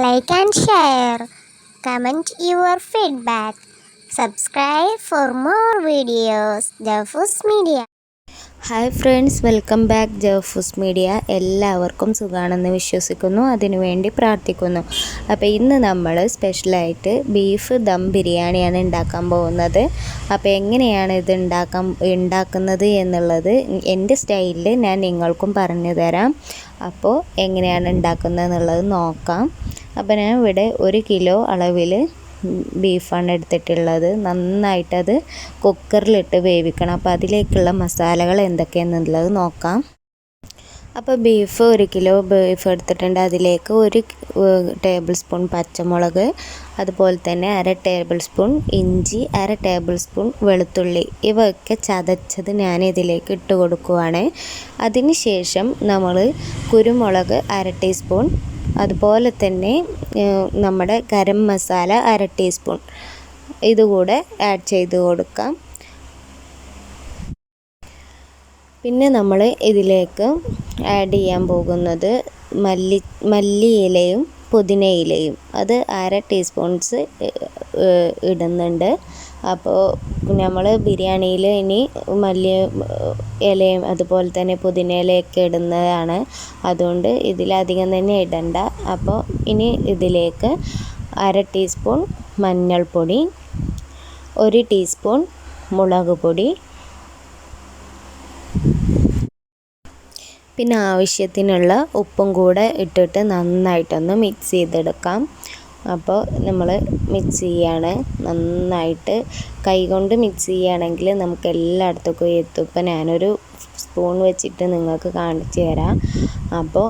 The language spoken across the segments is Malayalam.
like and share Comment your feedback subscribe for more videos Jafoos media hi friends welcome back Jafoos media എല്ലാവർക്കും സുഖാണെന്ന് വിശ്വസിക്കുന്നു. അതിനുവേണ്ടി പ്രാർത്ഥിക്കുന്നു. അപ്പോൾ ഇന്ന് നമ്മൾ സ്പെഷ്യലായിട്ട് ബീഫ് ദം ബിരിയാണിയാണ് ഉണ്ടാക്കാൻ പോകുന്നത്. അപ്പോൾ എങ്ങനെയാണ് ഇത് ഉണ്ടാക്കാൻ ഉണ്ടാക്കുന്നത് എന്നുള്ളത് എന്റെ സ്റ്റൈലിൽ ഞാൻ നിങ്ങൾക്കും പറഞ്ഞു തരാം. അപ്പോൾ എങ്ങനെയാണ് ഉണ്ടാക്കുന്നത് എന്നുള്ളത് നോക്കാം. അപ്പോൾ ഞാൻ ഇവിടെ ഒരു കിലോ അളവിൽ ബീഫാണ് എടുത്തിട്ടുള്ളത്. നന്നായിട്ടത് കുക്കറിലിട്ട് വേവിക്കണം. അപ്പോൾ അതിലേക്കുള്ള മസാലകൾ എന്തൊക്കെയാണെന്നുള്ളത് നോക്കാം. അപ്പോൾ ബീഫ് ഒരു കിലോ ബീഫ് എടുത്തിട്ടുണ്ട്. അതിലേക്ക് ഒരു ടേബിൾ സ്പൂൺ പച്ചമുളക് അതുപോലെ തന്നെ അര ടേബിൾ സ്പൂൺ ഇഞ്ചി അര ടേബിൾ സ്പൂൺ വെളുത്തുള്ളി. ഇവയൊക്കെ ചതച്ചത് ഞാൻ ഇതിലേക്ക് ഇട്ട് കൊടുക്കുവാണ്. അതിന് ശേഷം നമ്മൾ കുരുമുളക് അര ടീസ്പൂൺ അതുപോലെ തന്നെ നമ്മുടെ ഗരം മസാല അര ടീസ്പൂൺ. ഇതുകൂടെ ആഡ് ചെയ്ത് കൊടുക്കാം. പിന്നെ നമ്മൾ ഇതിലേക്ക് ആഡ് ചെയ്യാൻ പോകുന്നത് മല്ലി മല്ലിയിലയും പുതിനയിലയും അത് അര ടീസ്പൂൺസ് ഇടുന്നുണ്ട്. അപ്പോൾ നമ്മൾ ബിരിയാണിയിൽ ഇനി മല്ലി ഇലയും അതുപോലെ തന്നെ പുതിന ഇലയൊക്കെ ഇടുന്നതാണ്. അതുകൊണ്ട് ഇതിലധികം തന്നെ ഇടണ്ട. അപ്പോൾ ഇനി ഇതിലേക്ക് അര ടീസ്പൂൺ മഞ്ഞൾപ്പൊടി ഒരു ടീസ്പൂൺ മുളക് പൊടി പിന്നെ ആവശ്യത്തിനുള്ള ഉപ്പും കൂടെ ഇട്ടിട്ട് നന്നായിട്ടൊന്ന് മിക്സ് ചെയ്തെടുക്കാം. അപ്പോൾ നമ്മൾ മിക്സ് ചെയ്യാണ്. നന്നായിട്ട് കൈകൊണ്ട് മിക്സ് ചെയ്യുകയാണെങ്കിൽ നമുക്ക് എല്ലായിടത്തേക്കും എത്തും ഇപ്പോൾ ഞാനൊരു സ്പൂൺ വെച്ചിട്ട് നിങ്ങൾക്ക് കാണിച്ചു തരാം. അപ്പോൾ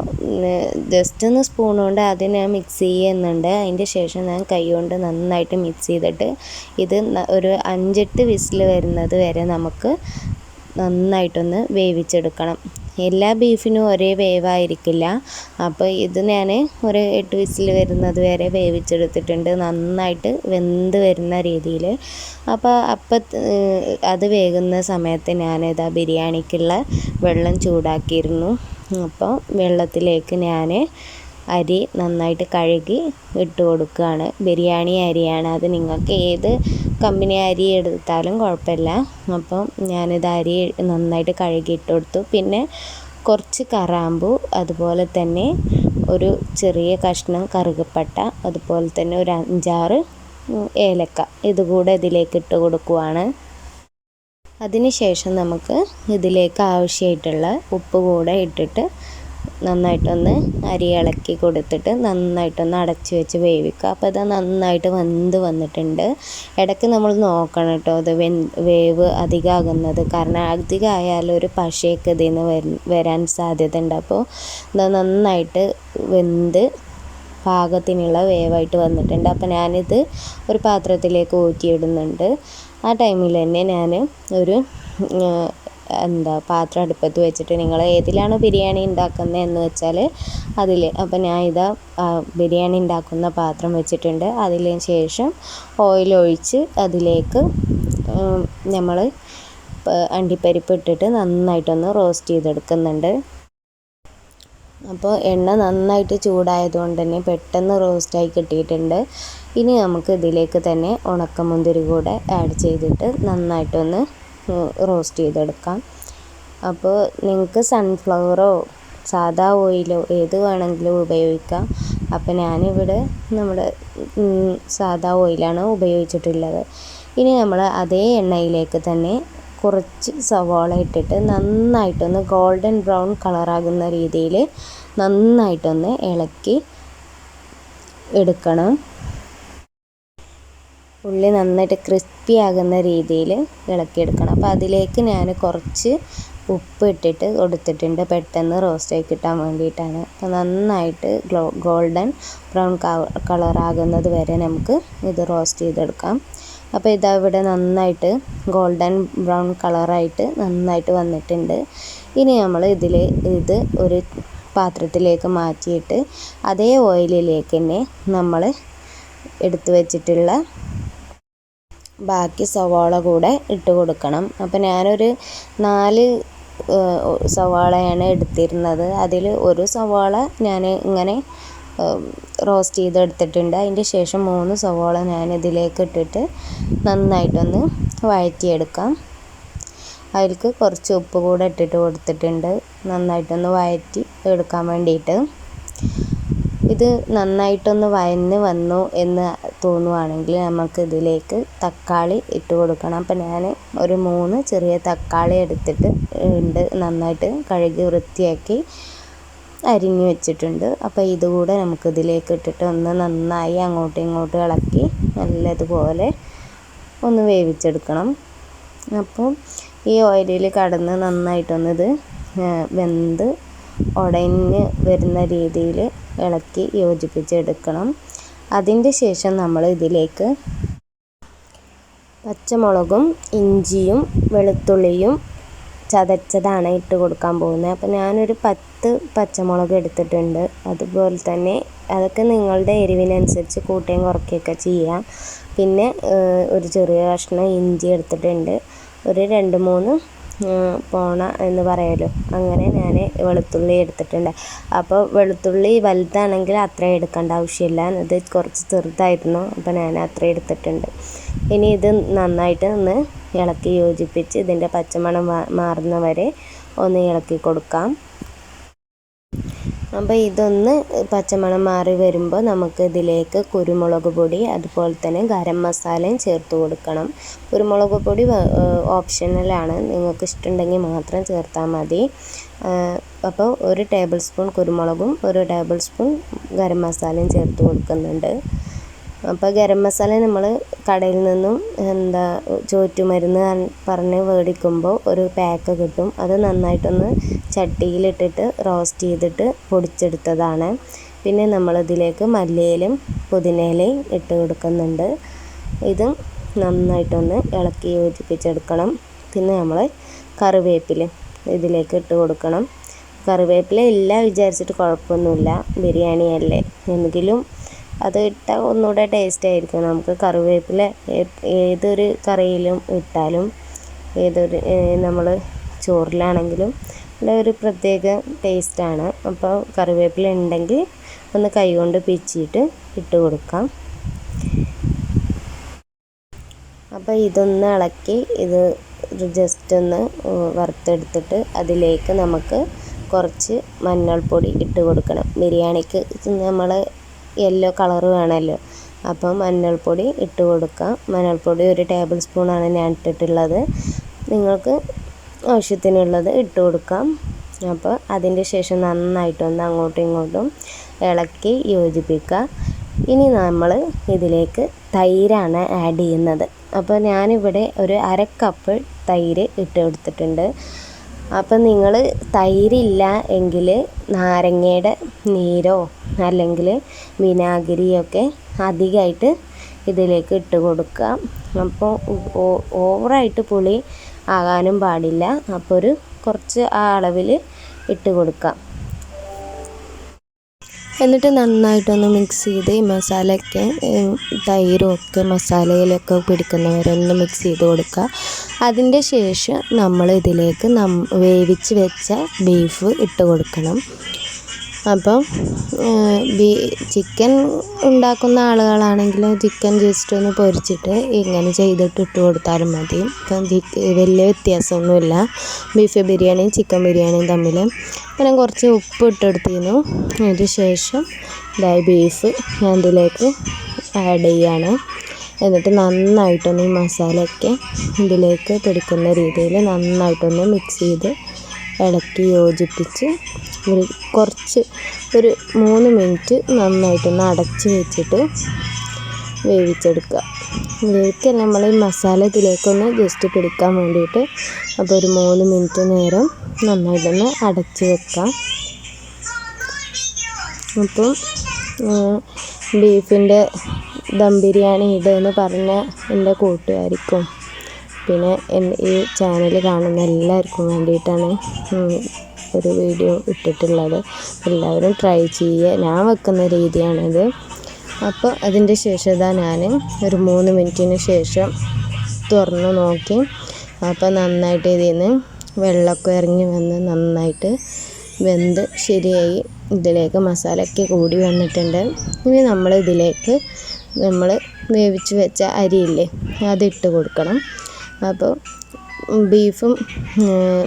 ജസ്റ്റ് ഒന്ന് സ്പൂൺ കൊണ്ട് ആദ്യം ഞാൻ മിക്സ് ചെയ്യുന്നുണ്ട്. അതിന്റെ ശേഷം ഞാൻ കൈ കൊണ്ട് നന്നായിട്ട് മിക്സ് ചെയ്തിട്ട് ഇത് ഒരു അഞ്ചെട്ട് വിസിൽ വരുന്നത് വരെ നമുക്ക് നന്നായിട്ടൊന്ന് വേവിച്ചെടുക്കണം. എല്ലാ ബീഫിനും ഒരേ വേവായിരിക്കില്ല. അപ്പോൾ ഇത് ഞാൻ ഒരു എട്ട് വിസിൽ വരുന്നത് വരെ വേവിച്ചെടുത്തിട്ടുണ്ട്. നന്നായിട്ട് വെന്ത് വരുന്ന രീതിയിൽ. അപ്പോൾ അപ്പം അത് വേകുന്ന സമയത്ത് ഞാൻ ഞാനിതാ ബിരിയാണിക്കുള്ള വെള്ളം ചൂടാക്കിയിരുന്നു. അപ്പോൾ വെള്ളത്തിലേക്ക് ഞാൻ അരി നന്നായിട്ട് കഴുകി ഇട്ട് കൊടുക്കുകയാണ്. ബിരിയാണി അരിയാണ്. അത് നിങ്ങൾക്ക് ഏത് കമ്പനി അരി എടുത്താലും കുഴപ്പമില്ല. അപ്പം ഞാനിത് അരി നന്നായിട്ട് കഴുകി ഇട്ട് കൊടുത്തു. പിന്നെ കുറച്ച് കറാമ്പു അതുപോലെ തന്നെ ഒരു ചെറിയ കഷ്ണം കറുകപ്പട്ട അതുപോലെ തന്നെ ഒരു അഞ്ചാറ് ഏലക്ക ഇതുകൂടെ ഇതിലേക്ക് ഇട്ട് കൊടുക്കുവാണ്. അതിനുശേഷം നമുക്ക് ഇതിലേക്ക് ആവശ്യമായിട്ടുള്ള ഉപ്പ് കൂടെ ഇട്ടിട്ട് നന്നായിട്ടൊന്ന് അരി ഇളക്കി കൊടുത്തിട്ട് നന്നായിട്ടൊന്ന് അടച്ച് വെച്ച് വേവിക്കുക. അപ്പോൾ ഇത് നന്നായിട്ട് വെന്ത് വന്നിട്ടുണ്ട്. ഇടയ്ക്ക് നമ്മൾ നോക്കണം കേട്ടോ അത് വെ വേവ് അധികമാകുന്നത്. കാരണം അധികമായാൽ ഒരു പശയൊക്കെ ഇതിൽ നിന്ന് വരാൻ സാധ്യത ഉണ്ട് അപ്പോൾ ഇത് നന്നായിട്ട് വെന്ത് പാകത്തിനുള്ള വേവായിട്ട് വന്നിട്ടുണ്ട്. അപ്പോൾ ഞാനിത് ഒരു പാത്രത്തിലേക്ക് ഊറ്റിയിടുന്നുണ്ട്. ആ ടൈമിൽ തന്നെ ഞാൻ ഒരു എന്താ പാത്രം അടുപ്പത്ത് വെച്ചിട്ട് നിങ്ങൾ ഏതിലാണ് ബിരിയാണി ഉണ്ടാക്കുന്നത് എന്ന് വെച്ചാൽ അതിൽ അപ്പം ഞാൻ ഇതാ ബിരിയാണി ഉണ്ടാക്കുന്ന പാത്രം വെച്ചിട്ടുണ്ട്. അതിന് ശേഷം ഓയിൽ ഒഴിച്ച് അതിലേക്ക് നമ്മൾ അണ്ടിപ്പരിപ്പ് ഇട്ടിട്ട് നന്നായിട്ടൊന്ന് റോസ്റ്റ് ചെയ്തെടുക്കുന്നുണ്ട്. അപ്പോൾ എണ്ണ നന്നായിട്ട് ചൂടായതുകൊണ്ട് തന്നെ പെട്ടെന്ന് റോസ്റ്റായി കിട്ടിയിട്ടുണ്ട്. ഇനി നമുക്ക് ഇതിലേക്ക് തന്നെ ഉണക്കമുന്തിരി കൂടെ ആഡ് ചെയ്തിട്ട് നന്നായിട്ടൊന്ന് റോസ്റ്റ് ചെയ്തെടുക്കാം. അപ്പോൾ നിങ്ങൾക്ക് സൺഫ്ലവറോ സാധാ ഓയിലോ ഏത് വേണമെങ്കിലും ഉപയോഗിക്കാം. അപ്പോൾ ഞാനിവിടെ നമ്മുടെ സാധാ ഓയിലാണ് ഉപയോഗിച്ചിട്ടുള്ളത്. ഇനി നമ്മൾ അതേ എണ്ണയിലേക്ക് തന്നെ കുറച്ച് സവാള ഇട്ടിട്ട് നന്നായിട്ടൊന്ന് ഗോൾഡൻ ബ്രൗൺ കളറാകുന്ന രീതിയിൽ നന്നായിട്ടൊന്ന് ഇളക്കി എടുക്കണം. ഉള്ളി നന്നായിട്ട് ക്രിസ്പി ആകുന്ന രീതിയിൽ ഇളക്കിയെടുക്കണം. അപ്പോൾ അതിലേക്ക് ഞാൻ കുറച്ച് ഉപ്പ് ഇട്ടിട്ട് കൊടുത്തിട്ടുണ്ട്. പെട്ടെന്ന് റോസ്റ്റായി കിട്ടാൻ വേണ്ടിയിട്ടാണ്. അപ്പോൾ നന്നായിട്ട് ഗോൾഡൻ ബ്രൗൺ കളറാകുന്നത് വരെ നമുക്ക് ഇത് റോസ്റ്റ് ചെയ്തെടുക്കാം. അപ്പോൾ ഇതാ ഇവിടെ നന്നായിട്ട് ഗോൾഡൻ ബ്രൗൺ കളറായിട്ട് നന്നായിട്ട് വന്നിട്ടുണ്ട്. ഇനി നമ്മൾ ഇതിൽ ഇത് ഒരു പാത്രത്തിലേക്ക് മാറ്റിയിട്ട് അതേ ഓയിലിലേക്ക് തന്നെ നമ്മൾ എടുത്തു വെച്ചിട്ടുള്ള ബാക്കി സവാള കൂടെ ഇട്ട് കൊടുക്കണം. അപ്പോൾ ഞാനൊരു നാല് സവാളയാണ് എടുത്തിരുന്നത്. അതിൽ ഒരു സവാള ഞാൻ ഇങ്ങനെ റോസ്റ്റ് ചെയ്തെടുത്തിട്ടുണ്ട്. അതിന്റെ ശേഷം മൂന്ന് സവാള ഞാൻ ഇതിലേക്ക് ഇട്ടിട്ട് നന്നായിട്ടൊന്ന് വഴറ്റിയെടുക്കാം. അതിലേക്ക് കുറച്ച് ഉപ്പ് കൂടെ ഇട്ടിട്ട് കൊടുത്തിട്ടുണ്ട്. നന്നായിട്ടൊന്ന് വഴറ്റി എടുക്കാൻ വേണ്ടിയിട്ട്. ഇത് നന്നായിട്ടൊന്ന് വയന്ന് വന്നു എന്ന് തോന്നുവാണെങ്കിൽ നമുക്ക് ഇതിലേക്ക് തക്കാളി ഇട്ട് കൊടുക്കണം. അപ്പം ഞാൻ ഒരു മൂന്ന് ചെറിയ തക്കാളി എടുത്തിട്ട് ഉണ്ട് നന്നായിട്ട് കഴുകി വൃത്തിയാക്കി അരിഞ്ഞു വെച്ചിട്ടുണ്ട്. അപ്പോൾ ഇതുകൂടെ നമുക്ക് ഇതിലേക്ക് ഇട്ടിട്ട് ഒന്ന് നന്നായി അങ്ങോട്ടും ഇങ്ങോട്ടും ഇളക്കി നല്ലതുപോലെ ഒന്ന് വേവിച്ചെടുക്കണം. അപ്പോൾ ഈ ഓയിലിൽ കടന്ന് നന്നായിട്ടൊന്നിത് വെന്ത് ഉടഞ്ഞ് വരുന്ന രീതിയിൽ ഇളക്കി യോജിപ്പിച്ചെടുക്കണം. അതിന്റെ ശേഷം നമ്മൾ ഇതിലേക്ക് പച്ചമുളകും ഇഞ്ചിയും വെളുത്തുള്ളിയും ചതച്ചതാണ് ഇട്ട് കൊടുക്കാൻ പോകുന്നത്. അപ്പോൾ ഞാനൊരു പത്ത് പച്ചമുളക് എടുത്തിട്ടുണ്ട്. അതുപോലെ തന്നെ അതൊക്കെ നിങ്ങളുടെ എരിവിനനുസരിച്ച് കൂട്ടുകയും കുറയ്ക്കുകയൊക്കെ ചെയ്യാം. പിന്നെ ഒരു ചെറിയ കഷ്ണം ഇഞ്ചി എടുത്തിട്ടുണ്ട്. ഒരു രണ്ട് മൂന്ന് പോണ എന്ന് പറയുമല്ലോ അങ്ങനെ ഞാൻ വെളുത്തുള്ളി എടുത്തിട്ടുണ്ട്. അപ്പോൾ വെളുത്തുള്ളി വലുതാണെങ്കിൽ അത്ര എടുക്കേണ്ട ആവശ്യമില്ല. ഇത് കുറച്ച് ചെറുതായിരുന്നു. അപ്പോൾ ഞാൻ അത്ര എടുത്തിട്ടുണ്ട്. ഇനി ഇത് നന്നായിട്ട് ഒന്ന് ഇളക്കി യോജിപ്പിച്ച് ഇതിന്റെ പച്ചമണം മാറുന്ന വരെ ഒന്ന് ഇളക്കി കൊടുക്കാം. അപ്പോൾ ഇതൊന്ന് പച്ചമണം മാറി വരുമ്പോൾ നമുക്ക് ഇതിലേക്ക് കുരുമുളക് പൊടി അതുപോലെ തന്നെ ഗരം മസാലയും ചേർത്ത് കൊടുക്കണം. കുരുമുളക് പൊടി ഓപ്ഷണലാണ് നിങ്ങൾക്ക് ഇഷ്ടമുണ്ടെങ്കിൽ മാത്രം ചേർത്താൽ മതി. അപ്പോൾ ഒരു ടേബിൾ സ്പൂൺ കുരുമുളകും ഒരു ടേബിൾ സ്പൂൺ ഗരം മസാലയും ചേർത്ത് കൊടുക്കുന്നുണ്ട്. അപ്പോൾ ഗരം മസാല നമ്മൾ കടയിൽ നിന്നും എന്താ ചോറ്റുമരുന്ന് പറഞ്ഞ് മേടിക്കുമ്പോൾ ഒരു പാക്ക് കിട്ടും. അത് നന്നായിട്ടൊന്ന് ചട്ടിയിലിട്ടിട്ട് റോസ്റ്റ് ചെയ്തിട്ട് പൊടിച്ചെടുത്തതാണ്. പിന്നെ നമ്മളിതിലേക്ക് മല്ലിയിലും പുതിനയിലയും ഇട്ട് കൊടുക്കുന്നുണ്ട്. ഇത് നന്നായിട്ടൊന്ന് ഇളക്കി യോജിപ്പിച്ചെടുക്കണം. പിന്നെ നമ്മൾ കറിവേപ്പില ഇതിലേക്ക് ഇട്ട് കൊടുക്കണം. കറിവേപ്പില ഇല്ല വിചാരിച്ചിട്ട് കുഴപ്പമൊന്നുമില്ല. ബിരിയാണിയല്ലേ. എങ്കിലും അത് ഇട്ടാൽ ഒന്നുകൂടെ ടേസ്റ്റ് ആയിരിക്കും. നമുക്ക് കറിവേപ്പില ഏതൊരു കറിയിലും ഇട്ടാലും ഏതൊരു നമ്മൾ ചോറിലാണെങ്കിലും നല്ല ഒരു പ്രത്യേക ടേസ്റ്റാണ് അപ്പോൾ കറിവേപ്പില ഉണ്ടെങ്കിൽ ഒന്ന് കൈകൊണ്ട് പിച്ചിയിട്ട് ഇട്ട് കൊടുക്കാം. അപ്പോൾ ഇതൊന്ന് ഇളക്കി ഇത് ജസ്റ്റ് ഒന്ന് വറുത്തെടുത്തിട്ട് അതിലേക്ക് നമുക്ക് കുറച്ച് മഞ്ഞൾപ്പൊടി ഇട്ട് കൊടുക്കണം. ബിരിയാണിക്ക് നമ്മൾ യെല്ലോ കളർ വേണമല്ലോ. അപ്പം മഞ്ഞൾപ്പൊടി ഇട്ട് കൊടുക്കാം. മഞ്ഞൾപ്പൊടി ഒരു ടേബിൾ സ്പൂണാണ് ഞാൻ ഇട്ടിട്ടുള്ളത്. നിങ്ങൾക്ക് ആവശ്യത്തിനുള്ളത് ഇട്ട് കൊടുക്കാം. അപ്പോൾ അതിന്റെ ശേഷം നന്നായിട്ടൊന്ന് അങ്ങോട്ടും ഇങ്ങോട്ടും ഇളക്കി യോജിപ്പിക്കുക. ഇനി നമ്മൾ ഇതിലേക്ക് തൈരാണ് ആഡ് ചെയ്യുന്നത്. അപ്പോൾ ഞാനിവിടെ ഒരു അര കപ്പ് തൈര് ഇട്ട് കൊടുത്തിട്ടുണ്ട്. അപ്പം നിങ്ങൾ തൈരില്ല എങ്കിൽ നാരങ്ങയുടെ നീരോ അല്ലെങ്കിൽ വിനാഗിരിയൊക്കെ അധികമായിട്ട് ഇതിലേക്ക് ഇട്ട് കൊടുക്കാം അപ്പോൾ ഓവറായിട്ട് പുളി ആകാനും പാടില്ല. അപ്പോൾ ഒരു കുറച്ച് ആ അളവിൽ ഇട്ട് കൊടുക്കാം എന്നിട്ട് നന്നായിട്ടൊന്ന് മിക്സ് ചെയ്ത് ഈ മസാലയൊക്കെ തൈരും ഒക്കെ മസാലയിലൊക്കെ പിടിക്കുന്നവരെ ഒന്ന് മിക്സ് ചെയ്ത് കൊടുക്കുക. അതിന്റെ ശേഷം നമ്മൾ ഇതിലേക്ക് നം വേവിച്ച് വെച്ച ബീഫ് ഇട്ട് കൊടുക്കണം. അപ്പം ബീ ചിക്കൻ ഉണ്ടാക്കുന്ന ആളുകളാണെങ്കിൽ ചിക്കൻ ജസ്റ്റ് ഒന്ന് പൊരിച്ചിട്ട് ഇങ്ങനെ ചെയ്തിട്ട് ഇട്ട് കൊടുത്താലും മതി. ഇപ്പം വലിയ വ്യത്യാസമൊന്നുമില്ല. ബീഫ് ബിരിയാണിയും ചിക്കൻ ബിരിയാണിയും തമ്മിൽ. പിന്നെ കുറച്ച് ഉപ്പ് ഇട്ടെടുത്തിരുന്നു. അതിന് ശേഷം ഇതായി ബീഫ് ഞാൻ ഇതിലേക്ക് ആഡ് ചെയ്യാണ്. എന്നിട്ട് നന്നായിട്ടൊന്ന് ഈ മസാലയൊക്കെ ഇതിലേക്ക് പിടിക്കുന്ന രീതിയിൽ നന്നായിട്ടൊന്ന് മിക്സ് ചെയ്ത് ഇളക്കി യോജിപ്പിച്ച് ഒരു കുറച്ച് ഒരു മൂന്ന് മിനിറ്റ് നന്നായിട്ടൊന്ന് അടച്ച് വെച്ചിട്ട് വേവിച്ചെടുക്കുക. വേവിക്കാൻ നമ്മൾ ഈ മസാല ഇതിലേക്കൊന്ന് ജസ്റ്റ് പിടിക്കാൻ വേണ്ടിയിട്ട് അപ്പോൾ ഒരു മൂന്ന് മിനിറ്റ് നേരം നന്നായിട്ടൊന്ന് അടച്ച് വെക്കാം. അപ്പം ബീഫിന്റെ ദം ബിരിയാണി ഇടുമെന്ന് പറഞ്ഞ എന്റെ കൂട്ടുകാർക്കും പിന്നെ ഈ ചാനൽ കാണുന്ന എല്ലാവർക്കും വേണ്ടിയിട്ടാണ് ഒരു വീഡിയോ ഇട്ടിട്ടുള്ളത്. എല്ലാവരും ട്രൈ ചെയ്യുക. ഞാൻ വെക്കുന്ന രീതിയാണിത്. അപ്പോൾ അതിന്റെ ശേഷം ഇതാ ഞാൻ ഒരു മൂന്ന് മിനിറ്റിന് ശേഷം തുറന്ന് നോക്കി. അപ്പോൾ നന്നായിട്ട് ഇതിൽ നിന്ന് വെള്ളമൊക്കെ ഇറങ്ങി വന്ന് നന്നായിട്ട് വെന്ത് ശരിയായി. ഇതിലേക്ക് മസാലയൊക്കെ കൂടി വന്നിട്ടുണ്ട്. ഇനി നമ്മൾ ഇതിലേക്ക് നമ്മൾ വേവിച്ച് വെച്ച അരിയില്ലേ അതിട്ട് കൊടുക്കണം. അപ്പോൾ ബീഫും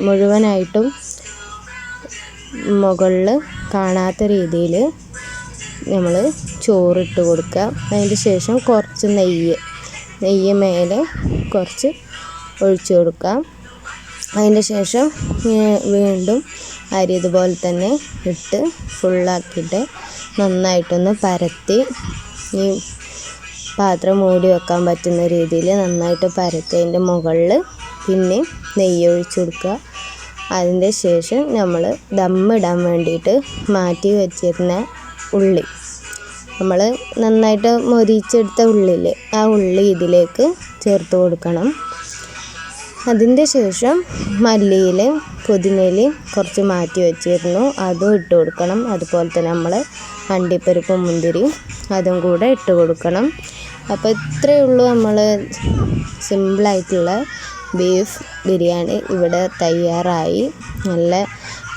മുഴുവനായിട്ടും മുകളിൽ കാണാത്ത രീതിയിൽ നമ്മൾ ചോറിട്ട് കൊടുക്കുക. അതിന് ശേഷം കുറച്ച് നെയ്യ് നെയ്യ് മേലെ കുറച്ച് ഒഴിച്ചു കൊടുക്കാം അതിന് ശേഷം വീണ്ടും അരി ഇതുപോലെ തന്നെ ഇട്ട് ഫുള്ളാക്കിയിട്ട് നന്നായിട്ടൊന്ന് പരത്തി ഈ പാത്രം മൂടി വെക്കാൻ പറ്റുന്ന രീതിയിൽ നന്നായിട്ട് പരത്തതിന്റെ മുകളിൽ പിന്നെ നെയ്യ് ഒഴിച്ചു കൊടുക്കുക. അതിന്റെ ശേഷം നമ്മൾ ദമ്മിടാൻ വേണ്ടിയിട്ട് മാറ്റി വെച്ചിരുന്ന ഉള്ളി. നമ്മൾ നന്നായിട്ട് മൊരിച്ചെടുത്ത ഉള്ളിൽ ആ ഉള്ളി ഇതിലേക്ക് ചേർത്ത് കൊടുക്കണം. അതിന്റെ ശേഷം മല്ലിയിൽ പുതിനയിലയും കുറച്ച് മാറ്റി വെച്ചിരുന്നു. അതും ഇട്ട് കൊടുക്കണം. അതുപോലെ തന്നെ നമ്മൾ അണ്ടിപ്പരിപ്പും മുന്തിരിയും അതും കൂടെ ഇട്ട് കൊടുക്കണം. അപ്പോൾ ഇത്രയേ ഉള്ളൂ നമ്മൾ സിമ്പിളായിട്ടുള്ള ബീഫ് ബിരിയാണി. ഇവിടെ തയ്യാറായി. നല്ല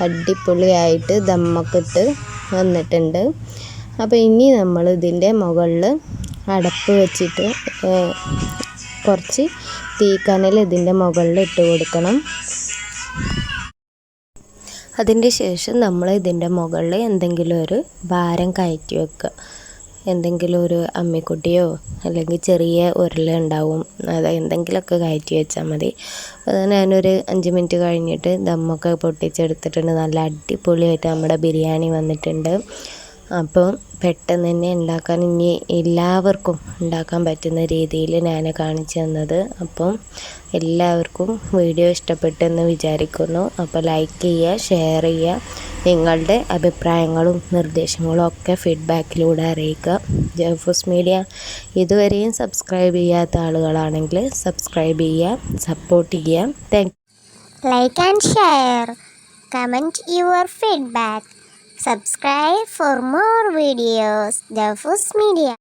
അടിപൊളിയായിട്ട് ദമ്മക്കിട്ട് വന്നിട്ടുണ്ട്. അപ്പോൾ ഇനി നമ്മൾ ഇതിന്റെ മുകളിൽ അടപ്പ് വെച്ചിട്ട് കുറച്ച് തീക്കനൽ ഇതിന്റെ മുകളിൽ ഇട്ട് കൊടുക്കണം. അതിന്റെ ശേഷം നമ്മൾ ഇതിന്റെ മുകളിൽ എന്തെങ്കിലും ഒരു ഭാരം കയറ്റി വെക്കുക. എന്തെങ്കിലും ഒരു അമ്മിക്കുട്ടിയോ അല്ലെങ്കിൽ ചെറിയ ഉരുള ഉണ്ടാവും. അത് എന്തെങ്കിലുമൊക്കെ കയറ്റി വെച്ചാൽ മതി. അത് ഞാനൊരു അഞ്ച് മിനിറ്റ് കഴിഞ്ഞിട്ട് ദമ്മൊക്കെ പൊട്ടിച്ചെടുത്തിട്ടുണ്ട്. നല്ല അടിപൊളിയായിട്ട് നമ്മുടെ ബിരിയാണി വന്നിട്ടുണ്ട്. അപ്പോൾ പെട്ടെന്ന് തന്നെ ഉണ്ടാക്കാൻ ഇനി എല്ലാവർക്കും ഉണ്ടാക്കാൻ പറ്റുന്ന രീതിയിൽ ഞാൻ കാണിച്ചു തന്നത്. അപ്പം എല്ലാവർക്കും വീഡിയോ ഇഷ്ടപ്പെട്ടെന്ന് വിചാരിക്കുന്നു. അപ്പോൾ ലൈക്ക് ചെയ്യുക ഷെയർ ചെയ്യുക. നിങ്ങളുടെ അഭിപ്രായങ്ങളും നിർദ്ദേശങ്ങളും ഒക്കെ ഫീഡ്ബാക്കിലൂടെ അറിയിക്കുക ജഫൂസ് മീഡിയ ഇതുവരെയും സബ്സ്ക്രൈബ് ചെയ്യാത്ത ആളുകളാണെങ്കിൽ സബ്സ്ക്രൈബ് ചെയ്യുക സപ്പോർട്ട് ചെയ്യാം. Thank like and share comment your feedback subscribe for more videos The Media.